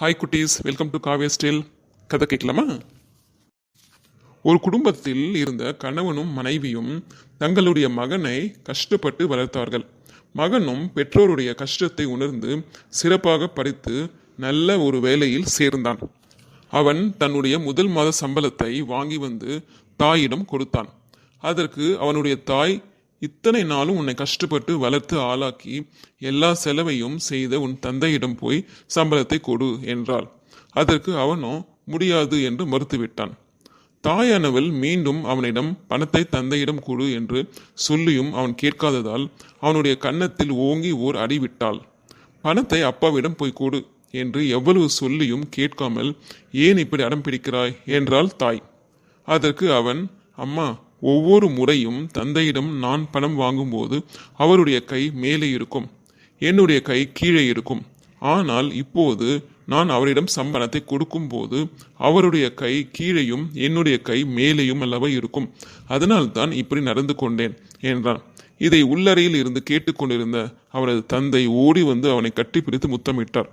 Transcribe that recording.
Hi குட்டீஸ். Welcome to காவிய still கதை கேட்கலாமா? ஒரு குடும்பத்தில் இருந்த கணவனும் மனைவியும் தங்களுடைய மகனை கஷ்டப்பட்டு வளர்த்தார்கள். மகனும் பெற்றோருடைய கஷ்டத்தை உணர்ந்து சிறப்பாக படித்து நல்ல ஒரு வேலையில் சேர்ந்தான். அவன் தன்னுடைய முதல் மாத சம்பளத்தை வாங்கி வந்து தாயிடம் கொடுத்தான். அதற்கு அவனுடைய தாய் இத்தனை நாளும் உன்னை கஷ்டப்பட்டு வளர்த்து ஆளாக்கி எல்லா செலவையும் செய்த உன் தந்தையிடம் போய் சம்பளத்தை கொடு என்றாள். அதற்கு அவனோ முடியாது என்று மறுத்துவிட்டான். தாயானவள் மீண்டும் அவனிடம் பணத்தை தந்தையிடம் கொடு என்று சொல்லியும் அவன் கேட்காததால் அவனுடைய கன்னத்தில் ஓங்கி ஓர் அடி விட்டாள். பணத்தை அப்பாவிடம் போய் கொடு என்று எவ்வளவு சொல்லியும் கேட்காமல் ஏன் இப்படி அடம் பிடிக்கிறாய்? என்றாள் தாய். அதற்கு அவன் அம்மா ஒவ்வொரு முறையும் தந்தையிடம் நான் பணம் வாங்கும்போது அவருடைய கை மேலே இருக்கும் என்னுடைய கை கீழே இருக்கும். ஆனால் இப்போது நான் அவரிடம் சம்பளத்தை கொடுக்கும்போது அவருடைய கை கீழேயும் என்னுடைய கை மேலேயும் அல்லவா இருக்கும். அதனால்தான் இப்படி நடந்து கொண்டேன் என்றான். இதை உள்ளறையில் இருந்து கேட்டுக்கொண்டிருந்த அவரது தந்தை ஓடி வந்து அவனை கட்டிப்பிடித்து முத்தமிட்டார்.